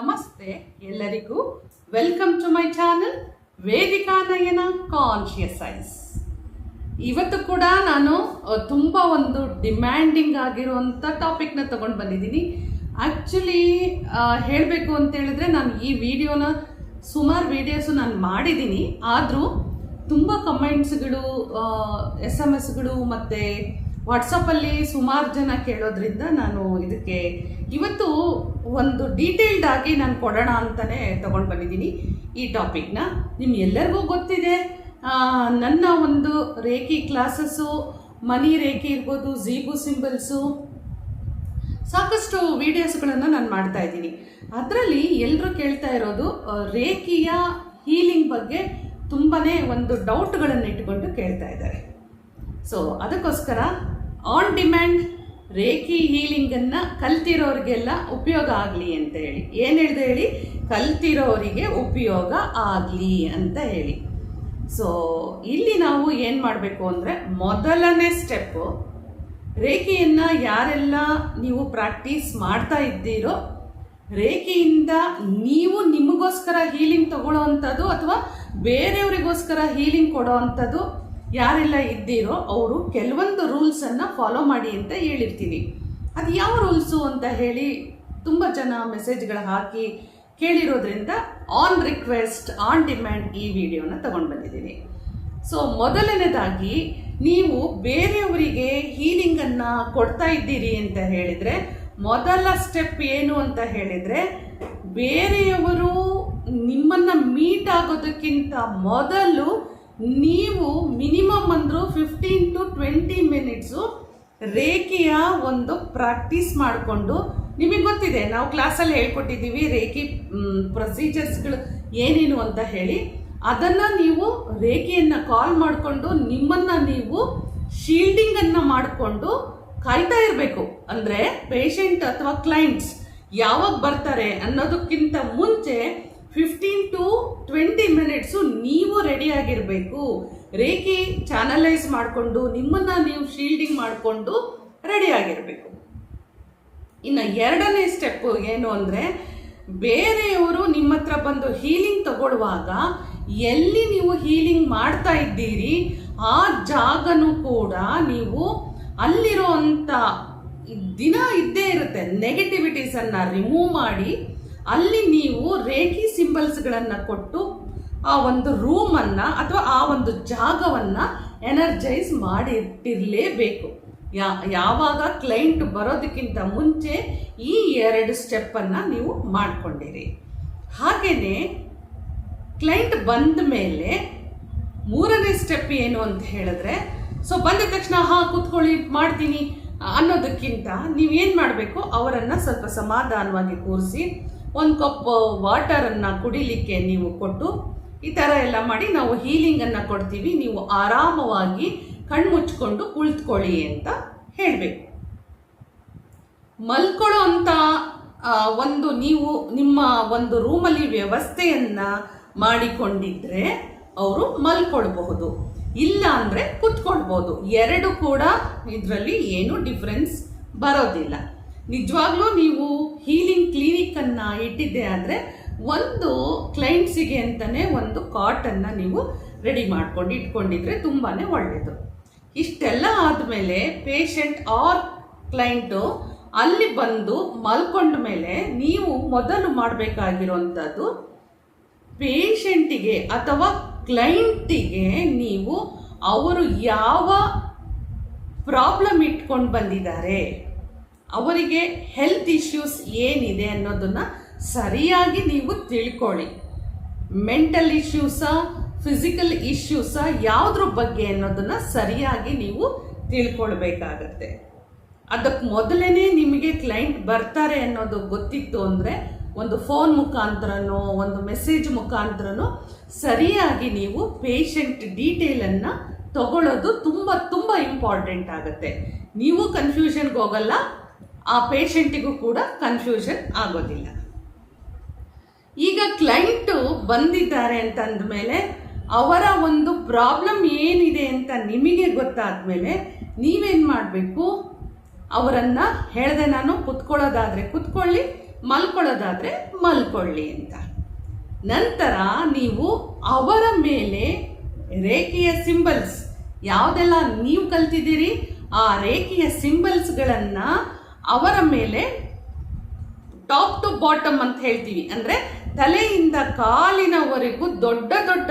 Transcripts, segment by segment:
ನಮಸ್ತೆ, ಎಲ್ಲರಿಗೂ welcome to my channel Vedika Nayana conscious eyes ಇವತ್ತು ಕೂಡ ನಾನು ತುಂಬ ಒಂದು ಡಿಮ್ಯಾಂಡಿಂಗ್ ಆಗಿರುವಂಥ ಟಾಪಿಕ್ನ ತಗೊಂಡು ಬಂದಿದ್ದೀನಿ. ಆ್ಯಕ್ಚುಲಿ ಹೇಳಬೇಕು ಅಂತ ಹೇಳಿದ್ರೆ ನಾನು ಈ ವಿಡಿಯೋನ ಸುಮಾರು ವಿಡಿಯೋಸು ನಾನು ಮಾಡಿದ್ದೀನಿ. ಆದರೂ ತುಂಬ ಕಮೆಂಟ್ಸ್ಗಳು ಎಸ್ ಎಂ ಎಸ್ಗಳು ಮತ್ತು ವಾಟ್ಸಪ್ಪಲ್ಲಿ ಸುಮಾರು ಜನ ಕೇಳೋದ್ರಿಂದ ನಾನು ಇದಕ್ಕೆ ಇವತ್ತು ಒಂದು ಡೀಟೇಲ್ಡ್ ಆಗಿ ನಾನು ಕೊಡೋಣ ಅಂತಲೇ ತೊಗೊಂಡು ಬಂದಿದ್ದೀನಿ ಈ ಟಾಪಿಕ್ನ ನಿಮ್ಗೆ ಎಲ್ಲರಿಗೂ ಗೊತ್ತಿದೆ ನನ್ನ ಒಂದು ರೇಖಿ ಕ್ಲಾಸಸ್ಸು ಮನಿ ರೇಖಿ ಇರ್ಬೋದು ಝೀಬು ಸಿಂಬಲ್ಸು ಸಾಕಷ್ಟು ವೀಡಿಯೋಸ್ಗಳನ್ನು ನಾನು ಮಾಡ್ತಾ ಇದ್ದೀನಿ. ಅದರಲ್ಲಿ ಎಲ್ಲರೂ ಕೇಳ್ತಾ ಇರೋದು ರೇಖಿಯ ಹೀಲಿಂಗ್ ಬಗ್ಗೆ ತುಂಬಾ ಒಂದು ಡೌಟ್ಗಳನ್ನು ಇಟ್ಕೊಂಡು ಕೇಳ್ತಾ ಇದ್ದಾರೆ. ಸೊ ಅದಕ್ಕೋಸ್ಕರ ಆನ್ ಡಿಮ್ಯಾಂಡ್ ರೇಖಿ ಹೀಲಿಂಗನ್ನು ಕಲ್ತಿರೋರಿಗೆಲ್ಲ ಉಪಯೋಗ ಆಗಲಿ ಅಂತ ಹೇಳಿ. ಏನು ಹೇಳಿದೆ ಹೇಳಿ? ಕಲ್ತಿರೋರಿಗೆ ಉಪಯೋಗ ಆಗಲಿ ಅಂತ ಹೇಳಿ. ಸೊ ಇಲ್ಲಿ ನಾವು ಏನು ಮಾಡಬೇಕು ಅಂದರೆ ಮೊದಲನೇ ಸ್ಟೆಪ್ಪು ರೇಖೆಯನ್ನು ಯಾರೆಲ್ಲ ನೀವು ಪ್ರಾಕ್ಟೀಸ್ ಮಾಡ್ತಾ ಇದ್ದೀರೋ, ರೇಖೆಯಿಂದ ನೀವು ನಿಮಗೋಸ್ಕರ ಹೀಲಿಂಗ್ ತಗೊಳ್ಳೋ ಅಂಥದ್ದು ಅಥವಾ ಬೇರೆಯವರಿಗೋಸ್ಕರ ಹೀಲಿಂಗ್ ಕೊಡೋ ಅಂಥದ್ದು ಯಾರೆಲ್ಲ ಇದ್ದೀರೋ ಅವರು ಕೆಲವೊಂದು ರೂಲ್ಸನ್ನು ಫಾಲೋ ಮಾಡಿ ಅಂತ ಹೇಳಿರ್ತೀನಿ ಅದು ಯಾವ ರೂಲ್ಸು ಅಂತ ಹೇಳಿ ತುಂಬ ಜನ ಮೆಸೇಜ್ಗಳು ಹಾಕಿ ಕೇಳಿರೋದ್ರಿಂದ ಆನ್ ರಿಕ್ವೆಸ್ಟ್ ಆನ್ ಡಿಮ್ಯಾಂಡ್ ಈ ವಿಡಿಯೋನ ತಗೊಂಡು ಬಂದಿದ್ದೀನಿ. ಸೊ ಮೊದಲನೇದಾಗಿ ನೀವು ಬೇರೆಯವರಿಗೆ ಹೀಲಿಂಗನ್ನು ಕೊಡ್ತಾ ಇದ್ದೀರಿ ಅಂತ ಹೇಳಿದರೆ, ಮೊದಲ ಸ್ಟೆಪ್ ಏನು ಅಂತ ಹೇಳಿದರೆ, ಬೇರೆಯವರು ನಿಮ್ಮನ್ನು ಮೀಟ್ ಆಗೋದಕ್ಕಿಂತ ಮೊದಲು ನೀವು ಮಿನಿಮಮ್ ಅಂದರೂ ಫಿಫ್ಟೀನ್ ಟು ಟ್ವೆಂಟಿ ಮಿನಿಟ್ಸು ರೇಖೆಯ ಒಂದು ಪ್ರಾಕ್ಟೀಸ್ ಮಾಡಿಕೊಂಡು, ನಿಮಗೆ ಗೊತ್ತಿದೆ, ನಾವು ಕ್ಲಾಸಲ್ಲಿ ಹೇಳ್ಕೊಟ್ಟಿದ್ದೀವಿ ರೇಖೆ ಪ್ರೊಸೀಜರ್ಸ್ಗಳು ಏನೇನು ಅಂತ ಹೇಳಿ. ಅದನ್ನು ನೀವು ರೇಖೆಯನ್ನು ಕಾಲ್ ಮಾಡಿಕೊಂಡು ನಿಮ್ಮನ್ನು ನೀವು ಶೀಲ್ಡಿಂಗನ್ನು ಮಾಡಿಕೊಂಡು ಕಾಯ್ತಾ ಇರಬೇಕು. ಅಂದರೆ ಪೇಷಂಟ್ ಅಥವಾ ಕ್ಲೈಂಟ್ಸ್ ಯಾವಾಗ ಬರ್ತಾರೆ ಅನ್ನೋದಕ್ಕಿಂತ ಮುಂಚೆ ಫಿಫ್ಟೀನ್ ಟು ಟ್ವೆಂಟಿ ಮಿನಿಟ್ಸು ನೀವು ರೆಡಿಯಾಗಿರಬೇಕು ರೇಖೆ ಚಾನಲೈಸ್ ಮಾಡಿಕೊಂಡು ನಿಮ್ಮನ್ನು ನೀವು ಶೀಲ್ಡಿಂಗ್ ಮಾಡಿಕೊಂಡು ರೆಡಿಯಾಗಿರಬೇಕು ಇನ್ನು ಎರಡನೇ ಸ್ಟೆಪ್ಪು ಏನು ಅಂದರೆ ಬೇರೆಯವರು ನಿಮ್ಮ ಹತ್ರ ಬಂದು ಹೀಲಿಂಗ್ ತಗೊಳ್ಳುವಾಗ ಎಲ್ಲಿ ನೀವು ಹೀಲಿಂಗ್ ಮಾಡ್ತಾ ಇದ್ದೀರಿ, ಆ ಜಾಗನೂ ಕೂಡ ನೀವು ಅಲ್ಲಿರೋ ಅಂಥ ದಿನ ಇದ್ದೇ ಇರುತ್ತೆ. ನೆಗೆಟಿವಿಟೀಸನ್ನು ರಿಮೂವ್ ಮಾಡಿ ಅಲ್ಲಿ ನೀವು ರೇಖಿ ಸಿಂಬಲ್ಸ್ಗಳನ್ನು ಕೊಟ್ಟು ಆ ಒಂದು ರೂಮನ್ನು ಅಥವಾ ಆ ಒಂದು ಜಾಗವನ್ನು ಎನರ್ಜೈಸ್ ಮಾಡಿಟ್ಟಿರಲೇಬೇಕು. ಯಾ, ಯಾವಾಗ ಕ್ಲೈಂಟ್ ಬರೋದಕ್ಕಿಂತ ಮುಂಚೆ ಈ ಎರಡು ಸ್ಟೆಪ್ಪನ್ನು ನೀವು ಮಾಡ್ಕೊಂಡಿರಿ. ಹಾಗೆಯೇ ಕ್ಲೈಂಟ್ ಬಂದ ಮೇಲೆ ಮೂರನೇ ಸ್ಟೆಪ್ ಏನು ಅಂತ ಹೇಳಿದ್ರೆ, ಸೊ, ಬಂದ ತಕ್ಷಣ ಹಾ ಕೂತ್ಕೊಳ್ಳಿ, ಮಾಡ್ತೀನಿ. ಅನ್ನೋದಕ್ಕಿಂತ ನೀವೇನು ಮಾಡಬೇಕು? ಅವರನ್ನು ಸ್ವಲ್ಪ ಸಮಾಧಾನವಾಗಿ ಕೂರಿಸಿ ಒಂದು ಕಪ್ ವಾಟರನ್ನು ಕುಡಿಲಿಕ್ಕೆ ನೀವು ಕೊಟ್ಟು ಈ ಥರ ಎಲ್ಲ ಮಾಡಿ ನಾವು ಹೀಲಿಂಗನ್ನು ಕೊಡ್ತೀವಿ. ನೀವು ಆರಾಮವಾಗಿ ಕಣ್ಮುಚ್ಕೊಂಡು ಕುಳಿತುಕೊಳ್ಳಿ ಅಂತ ಹೇಳಬೇಕು. ಮಲ್ಕೊಳ್ಳೋ ಅಂತ ಒಂದು ನೀವು ನಿಮ್ಮ ಒಂದು ರೂಮಲ್ಲಿ ವ್ಯವಸ್ಥೆಯನ್ನು ಮಾಡಿಕೊಂಡಿದ್ರೆ ಅವರು ಮಲ್ಕೊಳ್ಬಹುದು. ಇಲ್ಲ ಅಂದರೆ ಕುತ್ಕೊಳ್ಬೋದು ಎರಡು ಕೂಡ ಇದರಲ್ಲಿ ಏನು ಡಿಫ್ರೆನ್ಸ್ ಬರೋದಿಲ್ಲ. ನಿಜವಾಗ್ಲೂ ನೀವು ಹೀಲಿಂಗ್ ಕ್ಲಿನಿಕನ್ನು ಇಟ್ಟಿದ್ದೆ ಆದರೆ ಒಂದು ಕ್ಲೈಂಟ್ಸಿಗೆ ಅಂತಲೇ ಒಂದು ಕಾಟನ್ನು ನೀವು ರೆಡಿ ಮಾಡ್ಕೊಂಡು ಇಟ್ಕೊಂಡಿದ್ರೆ ತುಂಬಾ ಒಳ್ಳೆಯದು ಇಷ್ಟೆಲ್ಲ ಆದಮೇಲೆ ಪೇಷಂಟ್ ಆರ್ ಕ್ಲೈಂಟು ಅಲ್ಲಿ ಬಂದು ಮಲ್ಕೊಂಡ ಮೇಲೆ ನೀವು ಮೊದಲು ಮಾಡಬೇಕಾಗಿರೋಂಥದ್ದು ಪೇಷಂಟಿಗೆ ಅಥವಾ ಕ್ಲೈಂಟಿಗೆ ನೀವು ಅವರು ಯಾವ ಪ್ರಾಬ್ಲಮ್ ಇಟ್ಕೊಂಡು ಬಂದಿದ್ದಾರೆ? ಅವರಿಗೆ ಹೆಲ್ತ್ ಇಶ್ಯೂಸ್ ಏನಿದೆ ಅನ್ನೋದನ್ನು ಸರಿಯಾಗಿ ನೀವು ತಿಳ್ಕೊಳ್ಳಿ. ಮೆಂಟಲ್ ಇಶ್ಯೂಸ ಫಿಸಿಕಲ್ ಇಶ್ಯೂಸ ಯಾವುದ್ರ ಬಗ್ಗೆ ಅನ್ನೋದನ್ನು ಸರಿಯಾಗಿ ನೀವು ತಿಳ್ಕೊಳ್ಬೇಕಾಗತ್ತೆ. ಅದಕ್ಕೆ ಮೊದಲೇ ನಿಮಗೆ ಕ್ಲೈಂಟ್ ಬರ್ತಾರೆ ಅನ್ನೋದು ಗೊತ್ತಿತ್ತು ಅಂದರೆ ಒಂದು ಫೋನ್ ಮುಖಾಂತರನೋ, ಒಂದು ಮೆಸೇಜ್ ಮುಖಾಂತರನೋ ಸರಿಯಾಗಿ ನೀವು ಪೇಷಂಟ್ ಡೀಟೇಲನ್ನು ತಗೊಳ್ಳೋದು ತುಂಬ ತುಂಬ ಇಂಪಾರ್ಟೆಂಟ್ ಆಗುತ್ತೆ. ನೀವು ಕನ್ಫ್ಯೂಷನ್ಗೆ ಹೋಗಲ್ಲ ಆ ಪೇಷಂಟಿಗೂ ಕೂಡ ಕನ್ಫ್ಯೂಷನ್ ಆಗೋದಿಲ್ಲ. ಈಗ ಕ್ಲೈಂಟು ಬಂದಿದ್ದಾರೆ ಅಂತಂದ ಮೇಲೆ ಅವರ ಒಂದು ಪ್ರಾಬ್ಲಮ್ ಏನಿದೆ ಅಂತ ನಿಮಗೆ ಗೊತ್ತಾದ ಮೇಲೆ ನೀವೇನು ಮಾಡಬೇಕು? ಅವರನ್ನು ಹೇಳಿದೆ ನಾನು ಕುತ್ಕೊಳ್ಳೋದಾದರೆ ಕುತ್ಕೊಳ್ಳಿ, ಮಲ್ಕೊಳ್ಳೋದಾದರೆ ಮಲ್ಕೊಳ್ಳಿ ಅಂತ. ನಂತರ ನೀವು ಅವರ ಮೇಲೆ ರೇಖೆಯ ಸಿಂಬಲ್ಸ್ ಯಾವುದೆಲ್ಲ ನೀವು ಕಲ್ತಿದ್ದೀರಿ? ಆ ರೇಖೆಯ ಸಿಂಬಲ್ಸ್ಗಳನ್ನು ಅವರ ಮೇಲೆ ಟಾಪ್ ಟು ಬಾಟಮ್ ಅಂತ ಹೇಳ್ತೀವಿ. ಅಂದ್ರೆ ತಲೆಯಿಂದ ಕಾಲಿನವರೆಗೂ ದೊಡ್ಡ ದೊಡ್ಡ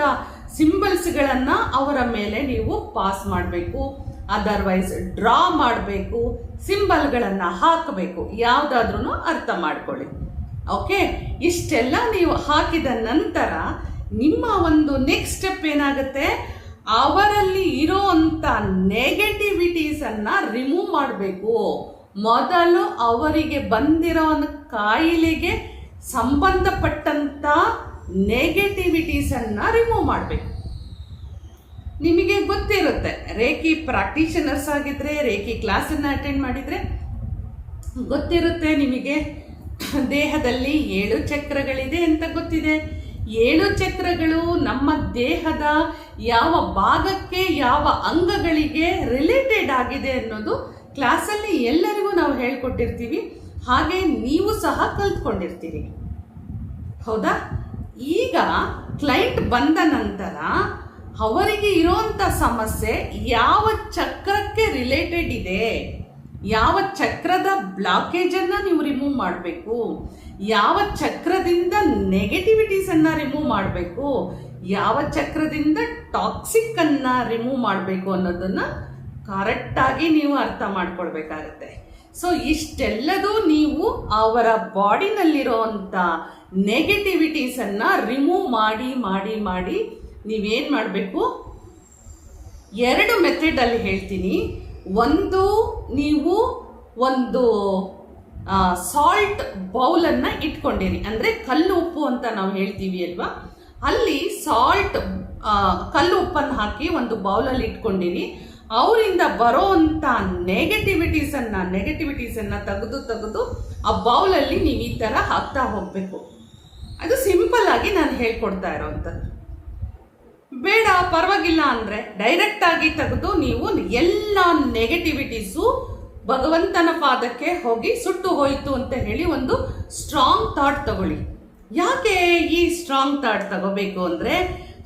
ಸಿಂಬಲ್ಸ್ಗಳನ್ನು ಅವರ ಮೇಲೆ ನೀವು ಪಾಸ್ ಮಾಡಬೇಕು. ಅದರ್ವೈಸ್ ಡ್ರಾ ಮಾಡಬೇಕು. ಸಿಂಬಲ್ಗಳನ್ನು ಹಾಕಬೇಕು. ಯಾವುದಾದ್ರೂ ಅರ್ಥ ಮಾಡ್ಕೊಳ್ಳಿ. ಓಕೆ ಇಷ್ಟೆಲ್ಲ ನೀವು ಹಾಕಿದ ನಂತರ ನಿಮ್ಮ ಒಂದು ನೆಕ್ಸ್ಟ್ ಸ್ಟೆಪ್ ಏನಾಗುತ್ತೆ? ಅವರಲ್ಲಿ ಇರೋ ಅಂಥ ನೆಗೆಟಿವಿಟೀಸನ್ನು ರಿಮೂವ್ ಮಾಡಬೇಕು. ಮೊದಲು ಅವರಿಗೆ ಬಂದಿರೋ ಒಂದು ಕಾಯಿಲೆಗೆ ಸಂಬಂಧಪಟ್ಟಂಥ ನೆಗೆಟಿವಿಟೀಸನ್ನು ರಿಮೂವ್ ಮಾಡಬೇಕು. ನಿಮಗೆ ಗೊತ್ತಿರುತ್ತೆ, ರೇಖಿ ಪ್ರಾಕ್ಟೀಷನರ್ಸ್ ಆಗಿದ್ರೆ, ರೇಖಿ ಕ್ಲಾಸನ್ನು ಅಟೆಂಡ್ ಮಾಡಿದರೆ, ಗೊತ್ತಿರುತ್ತೆ ನಿಮಗೆ, ದೇಹದಲ್ಲಿ ಏಳು ಚಕ್ರಗಳಿದೆ ಅಂತ ಗೊತ್ತಿದೆ. ಏಳು ಚಕ್ರಗಳು ನಮ್ಮ ದೇಹದ ಯಾವ ಭಾಗಕ್ಕೆ, ಯಾವ ಅಂಗಗಳಿಗೆ ರಿಲೇಟೆಡ್ ಆಗಿದೆ ಅನ್ನೋದು ಕ್ಲಾಸಲ್ಲಿ ಎಲ್ಲರಿಗೂ ನಾವು ಹೇಳ್ಕೊಟ್ಟಿರ್ತೀವಿ, ಹಾಗೆ ನೀವು ಸಹ ಕಲ್ತ್ಕೊಂಡಿರ್ತೀರಿ. ಹೌದಾ? ಈಗ ಕ್ಲೈಂಟ್ ಬಂದ ನಂತರ ಅವರಿಗೆ ಇರೋಂಥ ಸಮಸ್ಯೆ ಯಾವ ಚಕ್ರಕ್ಕೆ ರಿಲೇಟೆಡ್ ಇದೆ? ಯಾವ ಚಕ್ರದ ಬ್ಲಾಕೇಜ್ ಅನ್ನ ನೀವು ರಿಮೂವ್ ಮಾಡಬೇಕು? ಯಾವ ಚಕ್ರದಿಂದ ನೆಗೆಟಿವಿಟೀಸನ್ನು ರಿಮೂವ್ ಮಾಡಬೇಕು? ಯಾವ ಚಕ್ರದಿಂದ ಟಾಕ್ಸಿಕ್ ಅನ್ನ ರಿಮೂವ್ ಮಾಡಬೇಕು ಅನ್ನೋದನ್ನ ಕರೆಕ್ಟಾಗಿ ನೀವು ಅರ್ಥ ಮಾಡ್ಕೊಳ್ಬೇಕಾಗತ್ತೆ. ಸೊ ಇಷ್ಟೆಲ್ಲದೂ ನೀವು ಅವರ ಬಾಡಿನಲ್ಲಿರೋವಂಥ ನೆಗೆಟಿವಿಟೀಸನ್ನು ರಿಮೂವ್ ಮಾಡಿ ಮಾಡಿ ಮಾಡಿ ನೀವೇನು ಮಾಡಬೇಕು? ಎರಡು ಮೆಥಡಲ್ಲಿ ಹೇಳ್ತೀನಿ. ಒಂದು, ನೀವು ಒಂದು ಸಾಲ್ಟ್ ಬೌಲನ್ನು ಇಟ್ಕೊಂಡಿರಿ. ಅಂದರೆ ಕಲ್ಲು ಉಪ್ಪು ಅಂತ ನಾವು ಹೇಳ್ತೀವಿ ಅಲ್ವಾ? ಅಲ್ಲಿ ಸಾಲ್ಟ್ ಕಲ್ಲು ಉಪ್ಪನ್ನು ಹಾಕಿ ಒಂದು ಬೌಲಲ್ಲಿ ಇಟ್ಕೊಂಡಿರಿ. ಅವರಿಂದ ಬರೋವಂಥ ನೆಗೆಟಿವಿಟೀಸನ್ನು ನೆಗೆಟಿವಿಟೀಸನ್ನು ತೆಗೆದು ತೆಗೆದು ಆ ಬೌಲಲ್ಲಿ ನೀವು ಈ ಥರ ಹಾಕ್ತಾ ಹೋಗಬೇಕು. ಅದು ಸಿಂಪಲ್ ಆಗಿ ನಾನು ಹೇಳ್ಕೊಡ್ತಾ ಇರೋವಂಥದ್ದು. ಬೇಡ, ಪರವಾಗಿಲ್ಲ ಅಂದರೆ ಡೈರೆಕ್ಟ್ ಆಗಿ ತೆಗೆದು ನೀವು ಎಲ್ಲ ನೆಗೆಟಿವಿಟೀಸು ಭಗವಂತನ ಪಾದಕ್ಕೆ ಹೋಗಿ ಸುಟ್ಟು ಹೋಯಿತು ಅಂತ ಹೇಳಿ ಒಂದು ಸ್ಟ್ರಾಂಗ್ ಥಾಟ್ ತಗೊಳ್ಳಿ. ಯಾಕೆ ಈ ಸ್ಟ್ರಾಂಗ್ ಥಾಟ್ ತಗೋಬೇಕು ಅಂದರೆ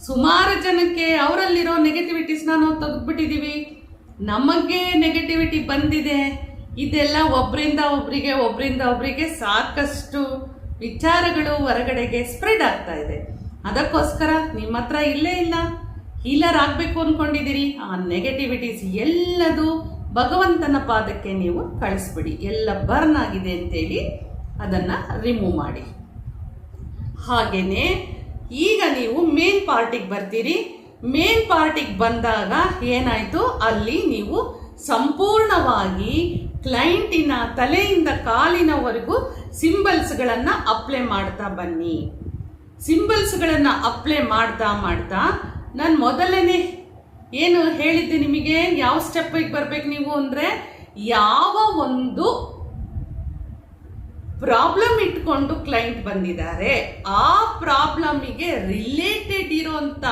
ಸುಮಾರು ಜನಕ್ಕೆ ಅವರಲ್ಲಿರೋ ನೆಗೆಟಿವಿಟೀಸ್ನ ನಾವು ತೆಗೆದ್ಬಿಟ್ಟಿದ್ದೀವಿ ನಮಗೆ ನೆಗೆಟಿವಿಟಿ ಬಂದಿದೆ. ಇದೆಲ್ಲ ಒಬ್ಬರಿಂದ ಒಬ್ಬರಿಗೆ ಒಬ್ಬರಿಂದ ಒಬ್ಬರಿಗೆ ಸಾಕಷ್ಟು ವಿಚಾರಗಳು ಹೊರಗಡೆಗೆ ಸ್ಪ್ರೆಡ್ ಆಗ್ತಾ ಇದೆ. ಅದಕ್ಕೋಸ್ಕರ ನಿಮ್ಮ ಹತ್ರ ಇಲ್ಲೇ ಇಲ್ಲ. ಹೀಲರ್ ಆಗಬೇಕು ಅಂದ್ಕೊಂಡಿದ್ದೀರಿ ಆ ನೆಗೆಟಿವಿಟೀಸ್ ಎಲ್ಲದೂ ಭಗವಂತನ ಪಾದಕ್ಕೆ ನೀವು ಕಳಿಸ್ಬಿಡಿ. ಎಲ್ಲ ಬರ್ನ್ ಆಗಿದೆ ಅಂತೇಳಿ ಅದನ್ನು ರಿಮೂವ್ ಮಾಡಿ. ಹಾಗೆಯೇ ಈಗ ನೀವು ಮೇನ್ ಪಾರ್ಟಿಗೆ ಬರ್ತೀರಿ. ಮೇನ್ ಪಾರ್ಟಿಗೆ ಬಂದಾಗ ಏನಾಯಿತು? ಅಲ್ಲಿ ನೀವು ಸಂಪೂರ್ಣವಾಗಿ ಕ್ಲೈಂಟಿನ ತಲೆಯಿಂದ ಕಾಲಿನವರೆಗೂ ಸಿಂಬಲ್ಸ್ಗಳನ್ನು ಅಪ್ಲೈ ಮಾಡ್ತಾ ಬನ್ನಿ. ಸಿಂಬಲ್ಸ್ಗಳನ್ನು ಅಪ್ಲೈ ಮಾಡ್ತಾ ಮಾಡ್ತಾ ನಾನು ಮೊದಲನೇ ಏನು ಹೇಳಿದ್ದೆ ನಿಮಗೆ? ಯಾವ ಸ್ಟೆಪ್ಪಿಗೆ ಬರಬೇಕು ನೀವು ಅಂದರೆ ಯಾವ ಒಂದು ಪ್ರಾಬ್ಲಮ್ ಇಟ್ಕೊಂಡು ಕ್ಲೈಂಟ್ ಬಂದಿದ್ದಾರೆ. ಆ ಪ್ರಾಬ್ಲಮಿಗೆ ರಿಲೇಟೆಡ್ ಇರೋಂಥ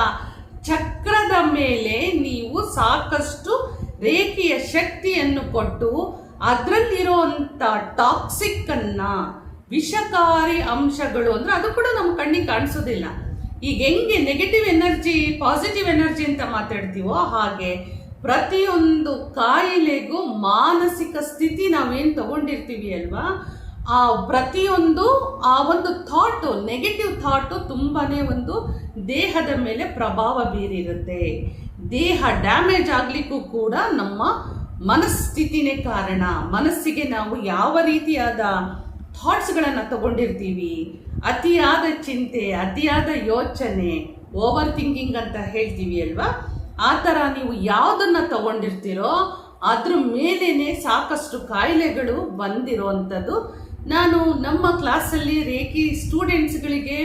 ಚಕ್ರದ ಮೇಲೆ ನೀವು ಸಾಕಷ್ಟು ರೇಖೆಯ ಶಕ್ತಿಯನ್ನು ಕೊಟ್ಟು ಅದರಲ್ಲಿರುವಂಥ ಟಾಕ್ಸಿಕ್ ಅನ್ನ ವಿಷಕಾರಿ ಅಂಶಗಳು ಅಂದ್ರೆ ಅದು ಕೂಡ ನಮ್ಮ ಕಣ್ಣಿಗೆ ಕಾಣಿಸೋದಿಲ್ಲ. ಈಗ ಹೆಂಗೆ ನೆಗೆಟಿವ್ ಎನರ್ಜಿ ಪಾಸಿಟಿವ್ ಎನರ್ಜಿ ಅಂತ ಮಾತಾಡ್ತೀವೋ ಹಾಗೆ ಪ್ರತಿಯೊಂದು ಕಾಯಿಲೆಗೂ ಮಾನಸಿಕ ಸ್ಥಿತಿ ನಾವೇನು ತಗೊಂಡಿರ್ತೀವಿ ಅಲ್ವಾ? ಆ ಪ್ರತಿಯೊಂದು, ಆ ಒಂದು ಥಾಟು ನೆಗೆಟಿವ್ ಥಾಟು ತುಂಬಾ ಒಂದು ದೇಹದ ಮೇಲೆ ಪ್ರಭಾವ ಬೀರಿರುತ್ತೆ. ದೇಹ ಡ್ಯಾಮೇಜ್ ಆಗಲಿಕ್ಕೂ ಕೂಡ ನಮ್ಮ ಮನಸ್ಥಿತಿನೇ ಕಾರಣ. ಮನಸ್ಸಿಗೆ ನಾವು ಯಾವ ರೀತಿಯಾದ ಥಾಟ್ಸ್ಗಳನ್ನು ತಗೊಂಡಿರ್ತೀವಿ? ಅತಿಯಾದ ಚಿಂತೆ, ಅತಿಯಾದ ಯೋಚನೆ ಓವರ್ ಥಿಂಕಿಂಗ್ ಅಂತ ಹೇಳ್ತೀವಿ ಅಲ್ವಾ? ಆ ಥರ ನೀವು ಯಾವುದನ್ನು ತಗೊಂಡಿರ್ತೀರೋ, ಅದ್ರ ಮೇಲೇ ಸಾಕಷ್ಟು ಕಾಯಿಲೆಗಳು ಬಂದಿರೋವಂಥದ್ದು ನಾನು ನಮ್ಮ ಕ್ಲಾಸಲ್ಲಿ ರೇಖಿ ಸ್ಟೂಡೆಂಟ್ಸ್ಗಳಿಗೆ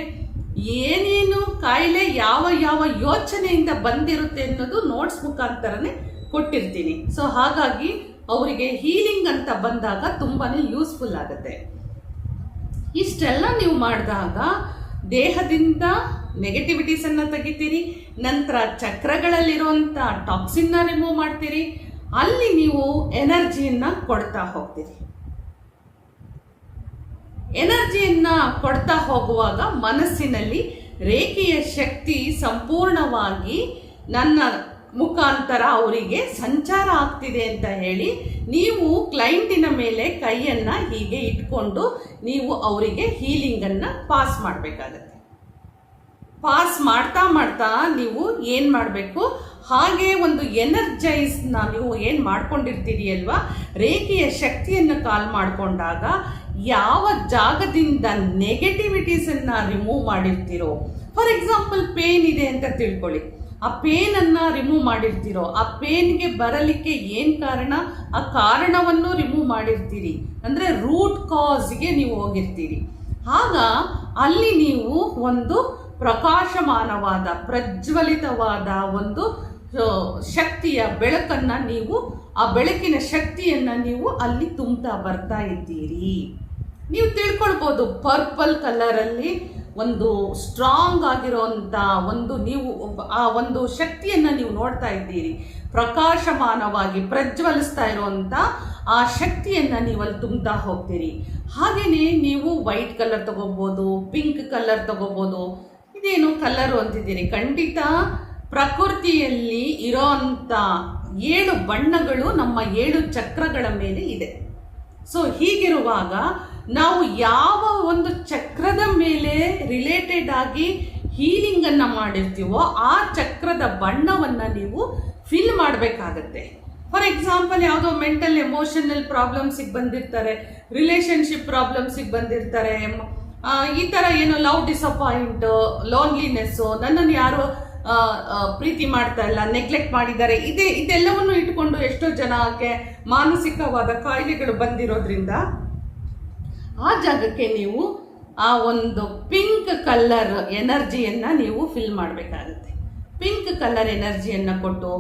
ಏನೇನು ಕಾಯಿಲೆ ಯಾವ ಯಾವ ಯೋಚನೆಯಿಂದ ಬಂದಿರುತ್ತೆ ಅನ್ನೋದು ನೋಟ್ಸ್ ಮುಖಾಂತರನೇ ಕೊಟ್ಟಿರ್ತೀನಿ. ಸೊ ಹಾಗಾಗಿ ಅವರಿಗೆ ಹೀಲಿಂಗ್ ಅಂತ ಬಂದಾಗ ತುಂಬಾ ಯೂಸ್ಫುಲ್ ಆಗುತ್ತೆ. ಇಷ್ಟೆಲ್ಲ ನೀವು ಮಾಡಿದಾಗ ದೇಹದಿಂದ ನೆಗೆಟಿವಿಟೀಸನ್ನು ತೆಗಿತೀರಿ, ನಂತರ ಚಕ್ರಗಳಲ್ಲಿರುವಂಥ ಟಾಕ್ಸಿನ್ನ ರಿಮೂವ್ ಮಾಡ್ತೀರಿ, ಅಲ್ಲಿ ನೀವು ಎನರ್ಜಿಯನ್ನು ಕೊಡ್ತಾ ಹೋಗ್ತೀರಿ. ಎನರ್ಜಿಯನ್ನ ಕೊಡ್ತಾ ಹೋಗುವಾಗ ಮನಸ್ಸಿನಲ್ಲಿ ರೇಖೆಯ ಶಕ್ತಿ ಸಂಪೂರ್ಣವಾಗಿ ನನ್ನ ಮುಖಾಂತರ ಅವರಿಗೆ ಸಂಚಾರ ಆಗ್ತಿದೆ ಅಂತ ಹೇಳಿ ನೀವು ಕ್ಲೈಂಟಿನ ಮೇಲೆ ಕೈಯನ್ನ ಹೀಗೆ ಇಟ್ಕೊಂಡು ನೀವು ಅವರಿಗೆ ಹೀಲಿಂಗನ್ನು ಪಾಸ್ ಮಾಡಬೇಕಾಗತ್ತೆ. ಪಾಸ್ ಮಾಡ್ತಾ ಮಾಡ್ತಾ ನೀವು ಏನು ಮಾಡಬೇಕು? ಹಾಗೆ ಒಂದು ಎನರ್ಜೈಸ್ನ ನೀವು ಏನು ಮಾಡ್ಕೊಂಡಿರ್ತೀರಿ ಅಲ್ವಾ? ರೇಖೆಯ ಶಕ್ತಿಯನ್ನು ಕಾಲ್ ಮಾಡಿಕೊಂಡಾಗ ಯಾವ ಜಾಗದಿಂದ ನೆಗೆಟಿವಿಟೀಸನ್ನು ರಿಮೂವ್ ಮಾಡಿರ್ತೀರೋ ಫಾರ್ ಎಕ್ಸಾಂಪಲ್ ಪೇನ್ ಇದೆ ಅಂತ ತಿಳ್ಕೊಳ್ಳಿ. ಆ ಪೇನನ್ನು ರಿಮೂವ್ ಮಾಡಿರ್ತೀರೋ, ಆ ಪೇನ್ಗೆ ಬರಲಿಕ್ಕೆ ಏನು ಕಾರಣ? ಆ ಕಾರಣವನ್ನು ರಿಮೂವ್ ಮಾಡಿರ್ತೀರಿ. ಅಂದರೆ ರೂಟ್ ಕಾಸ್ಗೆ ನೀವು ಹೋಗಿರ್ತೀರಿ. ಆಗ ಅಲ್ಲಿ ನೀವು ಒಂದು ಪ್ರಕಾಶಮಾನವಾದ, ಪ್ರಜ್ವಲಿತವಾದ ಒಂದು ಶಕ್ತಿಯ ಬೆಳಕನ್ನು ನೀವು, ಆ ಬೆಳಕಿನ ಶಕ್ತಿಯನ್ನು ನೀವು ಅಲ್ಲಿ ತುಂಬ್ತಾ ಬರ್ತಾ ಇದ್ದೀರಿ. ನೀವು ತಿಳ್ಕೊಳ್ಬೋದು. ಪರ್ಪಲ್ ಕಲರಲ್ಲಿ ಒಂದು ಸ್ಟ್ರಾಂಗ್ ಆಗಿರೋಂಥ ಒಂದು ನೀವು ಆ ಒಂದು ಶಕ್ತಿಯನ್ನು ನೀವು ನೋಡ್ತಾ ಇದ್ದೀರಿ. ಪ್ರಕಾಶಮಾನವಾಗಿ ಪ್ರಜ್ವಲಿಸ್ತಾ ಇರುವಂಥ ಆ ಶಕ್ತಿಯನ್ನು ನೀವು ಅಲ್ಲಿ ತುಂಬ್ತಾ ಹೋಗ್ತೀರಿ. ಹಾಗೆಯೇ ನೀವು ವೈಟ್ ಕಲರ್ ತೊಗೋಬೋದು ಪಿಂಕ್ ಕಲರ್ ತಗೋಬೋದು. ಇದೇನು ಕಲರು ಅಂತಿದ್ದೀರಿ. ಖಂಡಿತ ಪ್ರಕೃತಿಯಲ್ಲಿ ಇರೋಂಥ ಏಳು ಬಣ್ಣಗಳು ನಮ್ಮ ಏಳು ಚಕ್ರಗಳ ಮೇಲೆ ಇದೆ. ಸೊ ಹೀಗಿರುವಾಗ ನಾವು ಯಾವ ಒಂದು ಚಕ್ರದ ಮೇಲೆ ರಿಲೇಟೆಡ್ ಆಗಿ ಹೀಲಿಂಗ್ ಅನ್ನ ಮಾಡಿರ್ತೀವೋ ಆ ಚಕ್ರದ ಬಣ್ಣವನ್ನ ನೀವು ಫಿಲ್ ಮಾಡಬೇಕಾಗತ್ತೆ. ಫಾರ್ ಎಕ್ಸಾಂಪಲ್ ಯಾವುದೋ ಮೆಂಟಲ್ ಎಮೋಷನಲ್ ಪ್ರಾಬ್ಲಮ್ಸಿಗೆ ಬಂದಿರ್ತಾರೆ ರಿಲೇಶನ್ಶಿಪ್ ಪ್ರಾಬ್ಲಮ್ಸಿಗೆ ಬಂದಿರ್ತಾರೆ ಈ ಥರ ಏನು ಲವ್ ಡಿಸಪಾಯಿಂಟ್ ಲೋನ್ಲಿನೆಸ್ಸು ನನ್ನನ್ನು ಯಾರು ಪ್ರೀತಿ ಮಾಡ್ತಾ ಇಲ್ಲ ನೆಗ್ಲೆಕ್ಟ್ ಮಾಡಿದ್ದಾರೆ. ಇದೇ, ಇದೆಲ್ಲವನ್ನು ಇಟ್ಕೊಂಡು ಎಷ್ಟೋ ಜನಕ್ಕೆ ಮಾನಸಿಕವಾದ ಕಾಯಿಲೆಗಳು ಬಂದಿರೋದ್ರಿಂದ ಆ ಜಾಗಕ್ಕೆ ನೀವು ಆ ಒಂದು ಪಿಂಕ್ ಕಲ್ಲರ್ ಎನರ್ಜಿಯನ್ನು ನೀವು ಫಿಲ್ ಮಾಡಬೇಕಾಗುತ್ತೆ. ಪಿಂಕ್ ಕಲ್ಲರ್ ಎನರ್ಜಿಯನ್ನು ಕೊಟ್ಟು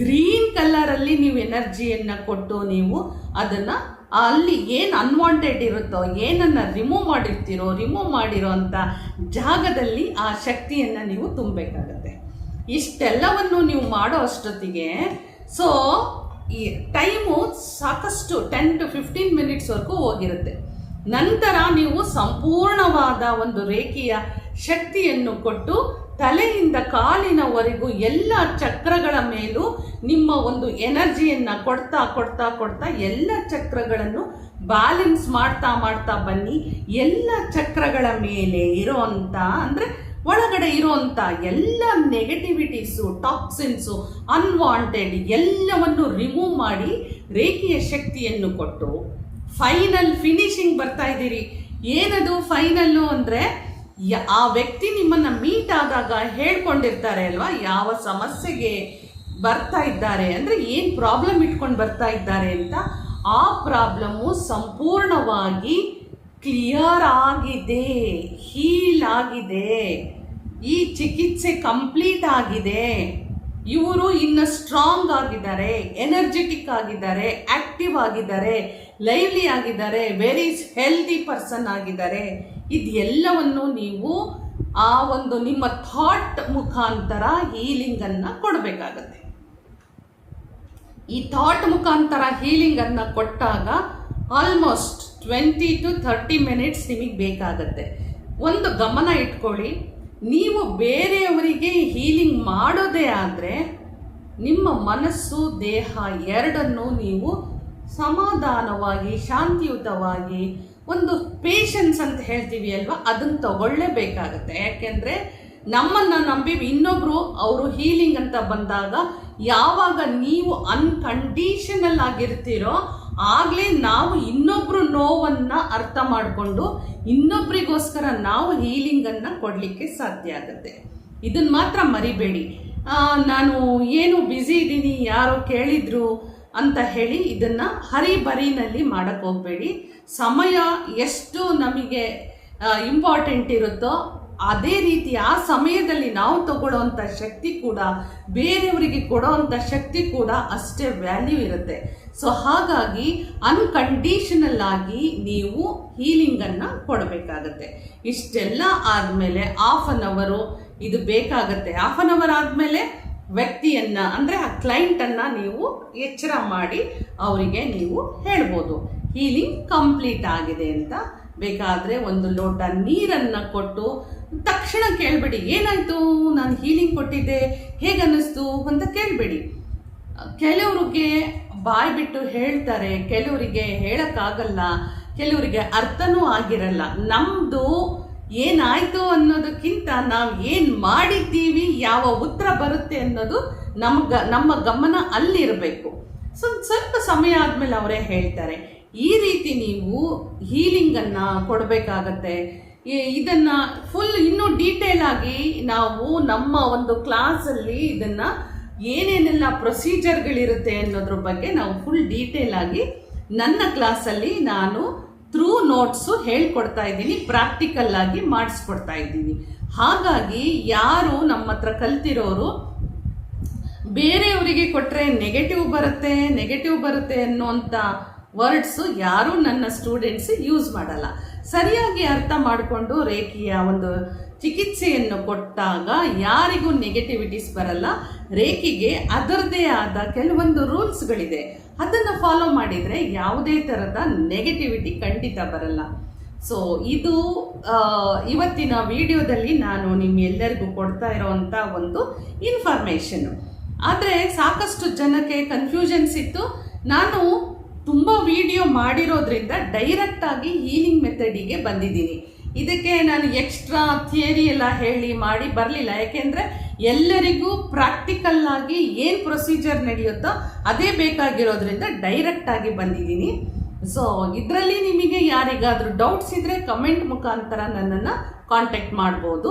ಗ್ರೀನ್ ಕಲ್ಲರಲ್ಲಿ ನೀವು ಎನರ್ಜಿಯನ್ನು ಕೊಟ್ಟು ನೀವು ಅದನ್ನು ಅಲ್ಲಿ ಏನು ಅನ್ವಾಂಟೆಡ್ ಇರುತ್ತೋ, ಏನನ್ನು ರಿಮೂವ್ ಮಾಡಿರ್ತೀರೋ ರಿಮೂವ್ ಮಾಡಿರೋ ಅಂಥ ಜಾಗದಲ್ಲಿ ಆ ಶಕ್ತಿಯನ್ನು ನೀವು ತುಂಬಬೇಕಾಗತ್ತೆ. ಇಷ್ಟೆಲ್ಲವನ್ನು ನೀವು ಮಾಡೋ ಅಷ್ಟೊತ್ತಿಗೆ ಸೊ ಈ ಟೈಮು ಸಾಕಷ್ಟು ಟೆನ್ ಟು ಫಿಫ್ಟೀನ್ ಮಿನಿಟ್ಸ್ವರೆಗೂ ಹೋಗಿರುತ್ತೆ. ನಂತರ ನೀವು ಸಂಪೂರ್ಣವಾದ ಒಂದು ರೇಖೆಯ ಶಕ್ತಿಯನ್ನು ಕೊಟ್ಟು ತಲೆಯಿಂದ ಕಾಲಿನವರೆಗೂ ಎಲ್ಲ ಚಕ್ರಗಳ ಮೇಲೂ ನಿಮ್ಮ ಒಂದು ಎನರ್ಜಿಯನ್ನು ಕೊಡ್ತಾ ಕೊಡ್ತಾ ಕೊಡ್ತಾ ಎಲ್ಲ ಚಕ್ರಗಳನ್ನು ಬ್ಯಾಲೆನ್ಸ್ ಮಾಡ್ತಾ ಮಾಡ್ತಾ ಬನ್ನಿ. ಎಲ್ಲ ಚಕ್ರಗಳ ಮೇಲೆ ಇರೋಂಥ ಅಂದರೆ ಒಳಗಡೆ ಇರುವಂಥ ಎಲ್ಲ ನೆಗೆಟಿವಿಟೀಸು ಟಾಕ್ಸಿನ್ಸು ಅನ್ವಾಂಟೆಡ್ ಎಲ್ಲವನ್ನು ರಿಮೂವ್ ಮಾಡಿ ರೇಖೆಯ ಶಕ್ತಿಯನ್ನು ಕೊಟ್ಟು ಫೈನಲ್ ಫಿನಿಶಿಂಗ್ ಬರ್ತಾ ಇದ್ದೀರಿ. ಏನದು ಫೈನಲ್ಲು ಅಂದರೆ ಆ ವ್ಯಕ್ತಿ ನಿಮ್ಮನ್ನ ಮೀಟ್ ಆದಾಗ ಹೇಳ್ಕೊಂಡಿರ್ತಾರೆ ಅಲ್ವಾ? ಯಾವ ಸಮಸ್ಯೆಗೆ ಬರ್ತಾ ಇದ್ದಾರೆ ಅಂದರೆ ಏನು ಪ್ರಾಬ್ಲಮ್ ಇಟ್ಕೊಂಡು ಬರ್ತಾ ಇದ್ದಾರೆ ಅಂತ ಆ ಪ್ರಾಬ್ಲಮ್ಮು ಸಂಪೂರ್ಣವಾಗಿ ಕ್ಲಿಯರ್ ಆಗಿದೆ ಹೀಲ್ ಆಗಿದೆ. ಈ ಚಿಕಿತ್ಸೆ ಕಂಪ್ಲೀಟ್ ಆಗಿದೆ. ಇವರು ಇನ್ನು ಸ್ಟ್ರಾಂಗ್ ಆಗಿದ್ದಾರೆ, ಎನರ್ಜೆಟಿಕ್ ಆಗಿದ್ದಾರೆ, ಆಕ್ಟಿವ್ ಆಗಿದ್ದಾರೆ, ಲೈವ್ಲಿ ಆಗಿದ್ದಾರೆ, ವೆರಿ ಹೆಲ್ದಿ ಪರ್ಸನ್ ಆಗಿದ್ದಾರೆ. ಇದೆಲ್ಲವನ್ನು ನೀವು ಆ ಒಂದು ನಿಮ್ಮ ಥಾಟ್ ಮುಖಾಂತರ ಹೀಲಿಂಗನ್ನು ಕೊಡಬೇಕಾಗತ್ತೆ. ಈ ಥಾಟ್ ಮುಖಾಂತರ ಹೀಲಿಂಗ್ ಅನ್ನ ಕೊಟ್ಟಾಗ almost twenty to thirty minutes ನಿಮಗೆ ಬೇಕಾಗತ್ತೆ. ಒಂದು ಗಮನ ಇಟ್ಕೊಳ್ಳಿ. ನೀವು ಬೇರೆಯವರಿಗೆ ಹೀಲಿಂಗ್ ಮಾಡೋದೇ ಆದರೆ ನಿಮ್ಮ ಮನಸ್ಸು, ದೇಹ ಎರಡನ್ನು ನೀವು ಸಮಾಧಾನವಾಗಿ, ಶಾಂತಿಯುತವಾಗಿ ಒಂದು ಪೇಷನ್ಸ್ ಅಂತ ಹೇಳ್ತೀವಿ ಅಲ್ವಾ? ಅದನ್ನು ತಗೊಳ್ಳೇಬೇಕಾಗತ್ತೆ. ಯಾಕೆಂದರೆ ನಮ್ಮನ್ನು ನಂಬಿ ಇನ್ನೊಬ್ಬರು ಅವರು ಹೀಲಿಂಗ್ ಅಂತ ಬಂದಾಗ ಯಾವಾಗ ನೀವು ಅನ್ಕಂಡೀಷನಲ್ ಆಗಿರ್ತೀರೋ ಆಗಲೇ ನಾವು ಇನ್ನೊಬ್ಬರು ನೋವನ್ನ ಅರ್ಥ ಮಾಡಿಕೊಂಡು ಇನ್ನೊಬ್ರಿಗೋಸ್ಕರ ನಾವು ಹೀಲಿಂಗನ್ನು ಕೊಡಲಿಕ್ಕೆ ಸಾಧ್ಯ ಆಗುತ್ತೆ. ಇದನ್ನ ಮಾತ್ರ ಮರಿಬೇಡಿ. ನಾನು ಏನು ಬ್ಯುಸಿ ಇದ್ದೀನಿ ಯಾರೋ ಕೇಳಿದ್ರು ಅಂತ ಹೇಳಿ ಇದನ್ನ ಹರಿಬರಿನಲ್ಲಿ ಮಾಡಕ್ಕೆ ಹೋಗಬೇಡಿ. ಸಮಯ ಎಷ್ಟು ನಮಗೆ ಇಂಪಾರ್ಟೆಂಟ್ ಇರುತ್ತೋ ಅದೇ ರೀತಿ ಆ ಸಮಯದಲ್ಲಿ ನಾವು ತಗೊಳ್ಳೋವಂಥ ಶಕ್ತಿ ಕೂಡ, ಬೇರೆಯವರಿಗೆ ಕೊಡೋವಂಥ ಶಕ್ತಿ ಕೂಡ ಅಷ್ಟೇ ವ್ಯಾಲ್ಯೂ ಇರುತ್ತೆ. ಸೊ ಹಾಗಾಗಿ ಅನ್ಕಂಡೀಷನಲ್ ಆಗಿ ನೀವು ಹೀಲಿಂಗನ್ನು ಕೊಡಬೇಕಾಗತ್ತೆ. ಇಷ್ಟೆಲ್ಲ ಆದಮೇಲೆ ಹಾಫ್ ಅನ್ ಅವರು ಇದು ಬೇಕಾಗತ್ತೆ. ಹಾಫ್ ಅನ್ ಅವರ್ ಆದಮೇಲೆ ವ್ಯಕ್ತಿಯನ್ನ, ಅಂದರೆ ಆ ಕ್ಲೈಂಟನ್ನು ನೀವು ಎಚ್ಚರ ಮಾಡಿ ಅವರಿಗೆ ನೀವು ಹೇಳ್ಬೋದು. ಹೀಲಿಂಗ್ ಕಂಪ್ಲೀಟ್ ಆಗಿದೆ ಅಂತ. ಬೇಕಾದರೆ ಒಂದು ಲೋಟ ನೀರನ್ನು ಕೊಟ್ಟು ತಕ್ಷಣ ಕೇಳಬೇಡಿ, ಏನಾಯಿತು? ನಾನು ಹೀಲಿಂಗ್ ಕೊಟ್ಟಿದ್ದೆ. ಹೇಗನ್ನಿಸ್ತು? ಅಂತ ಕೇಳಬೇಡಿ. ಕೆಲವರಿಗೆ ಬಾಯಿ ಬಿಟ್ಟು ಹೇಳ್ತಾರೆ, ಕೆಲವರಿಗೆ ಹೇಳೋಕ್ಕಾಗಲ್ಲ, ಕೆಲವರಿಗೆ ಅರ್ಥನೂ ಆಗಿರಲ್ಲ. ನಮ್ಮದು ಏನಾಯ್ತು ಅನ್ನೋದಕ್ಕಿಂತ ನಾವು ಏನು ಮಾಡಿದ್ದೀವಿ, ಯಾವ ಉತ್ತರ ಬರುತ್ತೆ ಅನ್ನೋದು ನಮ್ಗ, ನಮ್ಮ ಗಮನ ಅಲ್ಲಿರಬೇಕು. ಸೊ, ಸ್ವಲ್ಪ ಸಮಯ ಆದಮೇಲೆ ಅವರೇ ಹೇಳ್ತಾರೆ, ಈ ರೀತಿ ನೀವು ಹೀಲಿಂಗನ್ನು ಕೊಡಬೇಕಾಗತ್ತೆ. ಇದನ್ನು ಫುಲ್ ಇನ್ನೂ ಡೀಟೇಲ್ ಆಗಿ ನಾವು ನಮ್ಮ ಒಂದು ಕ್ಲಾಸಲ್ಲಿ ಇದನ್ನು ಏನೇನೆಲ್ಲ ಪ್ರೊಸೀಜರ್ಗಳಿರುತ್ತೆ ಅನ್ನೋದ್ರ ಬಗ್ಗೆ ನಾವು ಫುಲ್ ಡೀಟೇಲ್ ಆಗಿ ನನ್ನ ಕ್ಲಾಸಲ್ಲಿ ನಾನು ಥ್ರೂ ನೋಟ್ಸು ಹೇಳ್ಕೊಡ್ತಾ ಇದ್ದೀನಿ ಪ್ರಾಕ್ಟಿಕಲ್ ಆಗಿ ಮಾಡಿಸ್ಕೊಡ್ತಾ ಇದ್ದೀನಿ. ಹಾಗಾಗಿ ಯಾರು ನಮ್ಮ ಹತ್ರ ಕಲ್ತಿರೋರು, ಬೇರೆಯವರಿಗೆ ಕೊಟ್ಟರೆ ನೆಗೆಟಿವ್ ಬರುತ್ತೆ ನೆಗೆಟಿವ್ ಬರುತ್ತೆ ಅನ್ನೋಂಥ ವರ್ಡ್ಸು ಯಾರೂ ನನ್ನ ಸ್ಟೂಡೆಂಟ್ಸ್ ಯೂಸ್ ಮಾಡಲ್ಲ. ಸರಿಯಾಗಿ ಅರ್ಥ ಮಾಡಿಕೊಂಡು ರೇಖೆಯ ಒಂದು ಚಿಕಿತ್ಸೆಯನ್ನು ಕೊಟ್ಟಾಗ ಯಾರಿಗೂ ನೆಗೆಟಿವಿಟೀಸ್ ಬರಲ್ಲ. ರೇಖೆಗೆ ಅದರದೇ ಆದ ಕೆಲವೊಂದು ರೂಲ್ಸ್ಗಳಿದೆ ಅದನ್ನು ಫಾಲೋ ಮಾಡಿದರೆ ಯಾವುದೇ ಥರದ ನೆಗೆಟಿವಿಟಿ ಖಂಡಿತ ಬರಲ್ಲ. ಸೊ ಇದು ಇವತ್ತಿನ ವಿಡಿಯೋದಲ್ಲಿ ನಾನು ನಿಮ್ಮೆಲ್ಲರಿಗೂ ಕೊಡ್ತಾ ಇರೋವಂಥ ಒಂದು ಇನ್ಫಾರ್ಮೇಷನ್ನು ಆದರೆ ಸಾಕಷ್ಟು ಜನಕ್ಕೆ ಕನ್ಫ್ಯೂಷನ್ಸ್ ಇತ್ತು. ನಾನು ತುಂಬ ವಿಡಿಯೋ ಮಾಡಿರೋದ್ರಿಂದ ಡೈರೆಕ್ಟಾಗಿ ಹೀಲಿಂಗ್ ಮೆಥಡಿಗೆ ಬಂದಿದ್ದೀನಿ. ಇದಕ್ಕೆ ನಾನು ಎಕ್ಸ್ಟ್ರಾ ಥಿಯರಿ ಎಲ್ಲ ಹೇಳಿ ಮಾಡಿ ಬರಲಿಲ್ಲ. ಯಾಕೆಂದರೆ ಎಲ್ಲರಿಗೂ ಪ್ರಾಕ್ಟಿಕಲ್ ಆಗಿ ಏನು ಪ್ರೊಸೀಜರ್ ನಡೆಯುತ್ತೋ ಅದೇ ಬೇಕಾಗಿರೋದ್ರಿಂದ ಡೈರೆಕ್ಟಾಗಿ ಬಂದಿದ್ದೀನಿ. ಸೊ ಇದರಲ್ಲಿ ನಿಮಗೆ ಯಾರಿಗಾದರೂ ಡೌಟ್ಸ್ ಇದ್ದರೆ ಕಮೆಂಟ್ ಮುಖಾಂತರ ನನ್ನನ್ನು ಕಾಂಟ್ಯಾಕ್ಟ್ ಮಾಡ್ಬೋದು.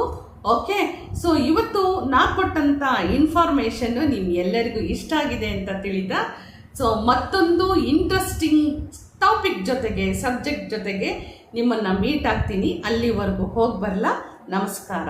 ಓಕೆ ಸೊ ಇವತ್ತು ನಾ ಕೊಟ್ಟಂಥ ಇನ್ಫಾರ್ಮೇಷನ್ನು ಎಲ್ಲರಿಗೂ ಇಷ್ಟ ಆಗಿದೆ ಅಂತ ತಿಳಿದ. ಸೊ ಮತ್ತೊಂದು ಇಂಟ್ರೆಸ್ಟಿಂಗ್ ಟಾಪಿಕ್ ಜೊತೆಗೆ ಸಬ್ಜೆಕ್ಟ್ ಜೊತೆಗೆ ನಿಮ್ಮನ್ನು ಮೀಟ್ ಆಗ್ತೀನಿ. ಅಲ್ಲಿವರೆಗೂ ಹೋಗಿ ಬರಲಾ? ನಮಸ್ಕಾರ.